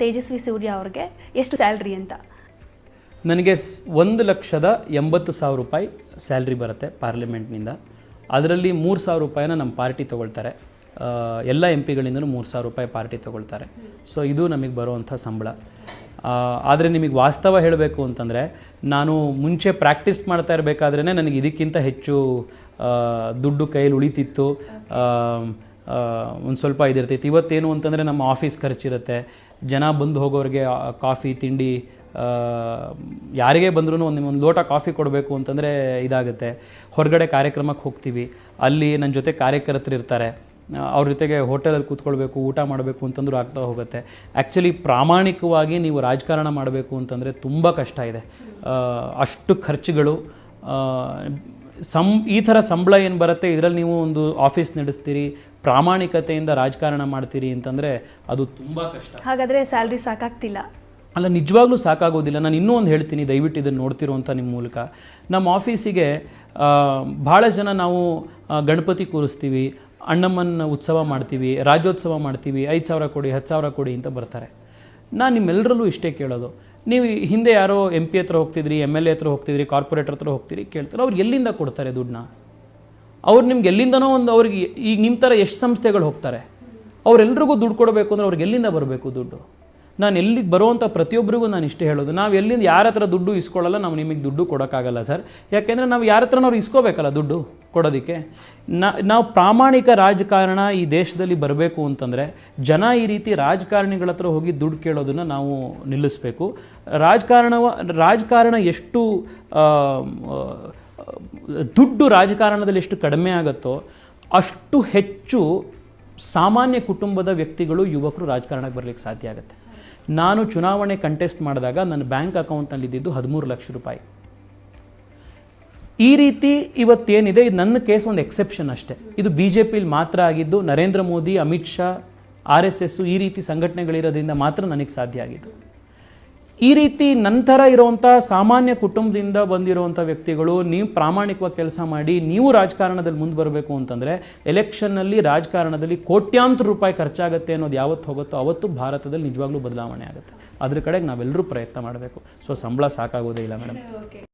ತೇಜಸ್ವಿ ಸೂರ್ಯ ಅವ್ರಿಗೆ ಎಷ್ಟು ಸ್ಯಾಲ್ರಿ ಅಂತ? ನನಗೆ ಒಂದು ಲಕ್ಷದ ಎಂಬತ್ತು ಸಾವಿರ ರೂಪಾಯಿ ಸ್ಯಾಲ್ರಿ ಬರುತ್ತೆ ಪಾರ್ಲಿಮೆಂಟ್ನಿಂದ. ಅದರಲ್ಲಿ ಮೂರು ಸಾವಿರ ರೂಪಾಯಿನ ನಮ್ಮ ಪಾರ್ಟಿ ತೊಗೊಳ್ತಾರೆ. ಎಲ್ಲ ಎಂ ಪಿಗಳಿಂದಲೂ ಮೂರು ಸಾವಿರ ರೂಪಾಯಿ ಪಾರ್ಟಿ ತೊಗೊಳ್ತಾರೆ. ಸೊ ಇದು ನಮಗೆ ಬರುವಂಥ ಸಂಬಳ. ಆದರೆ ನಿಮಗೆ ವಾಸ್ತವ ಹೇಳಬೇಕು ಅಂತಂದರೆ, ನಾನು ಮುಂಚೆ ಪ್ರಾಕ್ಟೀಸ್ ಮಾಡ್ತಾ ಇರಬೇಕಾದ್ರೇ ನನಗೆ ಇದಕ್ಕಿಂತ ಹೆಚ್ಚು ದುಡ್ಡು ಕೈಯಲ್ಲಿ ಉಳಿತಿತ್ತು. ಒಂದು ಸ್ವಲ್ಪ ಇದಿರ್ತೈತಿ. ಇವತ್ತೇನು ಅಂತಂದರೆ ನಮ್ಮ ಆಫೀಸ್ ಖರ್ಚಿರುತ್ತೆ. ಜನ ಬಂದು ಹೋಗೋರಿಗೆ ಕಾಫಿ ತಿಂಡಿ ಯಾರಿಗೆ ಬಂದ್ರೂ ಒಂದು ಒಂದು ಲೋಟ ಕಾಫಿ ಕೊಡಬೇಕು ಅಂತಂದರೆ ಇದಾಗುತ್ತೆ. ಹೊರಗಡೆ ಕಾರ್ಯಕ್ರಮಕ್ಕೆ ಹೋಗ್ತೀವಿ. ಅಲ್ಲಿ ನನ್ನ ಜೊತೆ ಕಾರ್ಯಕರ್ತರು ಇರ್ತಾರೆ. ಆ, ಅವ್ರ ಜೊತೆಗೆ ಹೋಟೆಲಲ್ಲಿ ಕೂತ್ಕೊಳ್ಬೇಕು ಊಟ ಮಾಡಬೇಕು ಅಂತಂದ್ರೂ ಆಗ್ತಾ ಹೋಗುತ್ತೆ. ಆ್ಯಕ್ಚುಲಿ ಪ್ರಾಮಾಣಿಕವಾಗಿ ನೀವು ರಾಜಕಾರಣ ಮಾಡಬೇಕು ಅಂತಂದರೆ ತುಂಬ ಕಷ್ಟ ಇದೆ. ಅಷ್ಟು ಖರ್ಚುಗಳು ಸಂ ಈ ಥರ ಸಂಬಳ ಏನು ಬರುತ್ತೆ? ಇದರಲ್ಲಿ ನೀವು ಒಂದು ಆಫೀಸ್ ನಡೆಸ್ತೀರಿ ಪ್ರಾಮಾಣಿಕತೆಯಿಂದ ರಾಜಕಾರಣ ಮಾಡ್ತೀರಿ ಅಂತಂದರೆ ಅದು ತುಂಬ ಕಷ್ಟ. ಹಾಗಾದರೆ ಸ್ಯಾಲ್ರಿ ಸಾಕಾಗ್ತಿಲ್ಲ. ಅಲ್ಲ ನಿಜವಾಗ್ಲೂ ಸಾಕಾಗೋದಿಲ್ಲ. ನಾನು ಇನ್ನೂ ಒಂದು ಹೇಳ್ತೀನಿ ದಯವಿಟ್ಟು ಇದನ್ನು ನೋಡ್ತಿರುವಂಥ ನಿಮ್ಮ ಮೂಲಕ. ನಮ್ಮ ಆಫೀಸಿಗೆ ಭಾಳ ಜನ ನಾವು ಗಣಪತಿ ಕೂರಿಸ್ತೀವಿ ಅಣ್ಣಮ್ಮನ ಉತ್ಸವ ಮಾಡ್ತೀವಿ ರಾಜ್ಯೋತ್ಸವ ಮಾಡ್ತೀವಿ ಐದು ಸಾವಿರ ಕೊಡಿ ಹತ್ತು ಸಾವಿರ ಕೊಡಿ ಅಂತ ಬರ್ತಾರೆ. ನಾನು ನಿಮ್ಮೆಲ್ಲರಲ್ಲೂ ಇಷ್ಟೇ ಕೇಳೋದು. ನೀವು ಹಿಂದೆ ಯಾರೋ ಎಂ ಪಿ ಹತ್ರ ಹೋಗ್ತಿದ್ರಿ ಎಂ ಎಲ್ ಎ ಹತ್ರ ಹೋಗ್ತಿದ್ರಿ ಕಾರ್ಪೊರೇಟರ್ ಹತ್ರ ಹೋಗ್ತೀರಿ ಕೇಳ್ತಾರೆ. ಅವ್ರು ಎಲ್ಲಿಂದ ಕೊಡ್ತಾರೆ ದುಡ್ಡನ್ನ? ಅವ್ರು ನಿಮ್ಗೆ ಎಲ್ಲಿಂದನೋ ಒಂದು ಅವ್ರಿಗೆ ಈಗ ನಿಮ್ಮ ಥರ ಎಷ್ಟು ಸಂಸ್ಥೆಗಳು ಹೋಗ್ತಾರೆ. ಅವರೆಲ್ರಿಗೂ ದುಡ್ಡು ಕೊಡಬೇಕು ಅಂದರೆ ಅವ್ರಿಗೆ ಎಲ್ಲಿಂದ ಬರಬೇಕು ದುಡ್ಡು? ನಾನು ಎಲ್ಲಿಗೆ ಬರುವಂಥ ಪ್ರತಿಯೊಬ್ಬರಿಗೂ ನಾನು ಇಷ್ಟೇ ಹೇಳೋದು. ನಾವು ಎಲ್ಲಿಂದ ಯಾರ ಹತ್ರ ದುಡ್ಡು ಇಸ್ಕೊಳ್ಳಲ್ಲ, ನಾವು ನಿಮಗೆ ದುಡ್ಡು ಕೊಡೋಕ್ಕಾಗಲ್ಲ ಸರ್. ಯಾಕೆಂದರೆ ನಾವು ಯಾರ ಹತ್ರನೂ ನಾವು ಇಸ್ಕೋಬೇಕಲ್ಲ ದುಡ್ಡು. ಕೊಡೋದಕ್ಕೆ. ನಾವು ಪ್ರಾಮಾಣಿಕ ರಾಜಕಾರಣ ಈ ದೇಶದಲ್ಲಿ ಬರಬೇಕು ಅಂತಂದರೆ ಜನ ಈ ರೀತಿ ರಾಜಕಾರಣಿಗಳ ಹತ್ರ ಹೋಗಿ ದುಡ್ಡು ಕೇಳೋದನ್ನು ನಾವು ನಿಲ್ಲಿಸಬೇಕು. ರಾಜಕಾರಣವ, ರಾಜಕಾರಣ ಎಷ್ಟು ದುಡ್ಡು ರಾಜಕಾರಣದಲ್ಲಿ ಎಷ್ಟು ಕಡಿಮೆ ಆಗುತ್ತೋ ಅಷ್ಟು ಹೆಚ್ಚು ಸಾಮಾನ್ಯ ಕುಟುಂಬದ ವ್ಯಕ್ತಿಗಳು, ಯುವಕರು ರಾಜಕಾರಣಕ್ಕೆ ಬರಲಿಕ್ಕೆ ಸಾಧ್ಯ ಆಗುತ್ತೆ. ನಾನು ಚುನಾವಣೆ ಕಂಟೆಸ್ಟ್ ಮಾಡಿದಾಗ ನನ್ನ ಬ್ಯಾಂಕ್ ಅಕೌಂಟ್ನಲ್ಲಿ ಇದ್ದಿದ್ದು ಹದಿಮೂರು ಲಕ್ಷ ರೂಪಾಯಿ. ಈ ರೀತಿ ಇವತ್ತೇನಿದೆ, ಇದು ನನ್ನ ಕೇಸ್ ಒಂದು ಎಕ್ಸೆಪ್ಷನ್ ಅಷ್ಟೇ. ಇದು ಬಿ ಜೆ ಪಿಲಿ ಮಾತ್ರ ಆಗಿದ್ದು, Narendra Modi, Amit Shah R S S ಈ ರೀತಿ ಸಂಘಟನೆಗಳಿರೋದ್ರಿಂದ ಮಾತ್ರ ನನಗೆ ಸಾಧ್ಯ ಆಗಿದ್ದು. ಈ ರೀತಿ ನಂತರ ಇರುವಂಥ ಸಾಮಾನ್ಯ ಕುಟುಂಬದಿಂದ ಬಂದಿರುವಂಥ ವ್ಯಕ್ತಿಗಳು, ನೀವು ಪ್ರಾಮಾಣಿಕವಾಗಿ ಕೆಲಸ ಮಾಡಿ, ನೀವು ರಾಜಕಾರಣದಲ್ಲಿ ಮುಂದೆ ಬರಬೇಕು ಅಂತಂದರೆ ಎಲೆಕ್ಷನ್ನಲ್ಲಿ ರಾಜಕಾರಣದಲ್ಲಿ ಕೋಟ್ಯಾಂತರ ರೂಪಾಯಿ ಖರ್ಚಾಗುತ್ತೆ ಅನ್ನೋದು ಯಾವತ್ತು ಹೋಗುತ್ತೋ ಅವತ್ತು ಭಾರತದಲ್ಲಿ ನಿಜವಾಗ್ಲೂ ಬದಲಾವಣೆ ಆಗುತ್ತೆ. ಅದ್ರ ಕಡೆಗೆ ನಾವೆಲ್ಲರೂ ಪ್ರಯತ್ನ ಮಾಡಬೇಕು. ಸೊ, ಸಂಬಳ ಸಾಕಾಗೋದೇ ಇಲ್ಲ ಮೇಡಮ್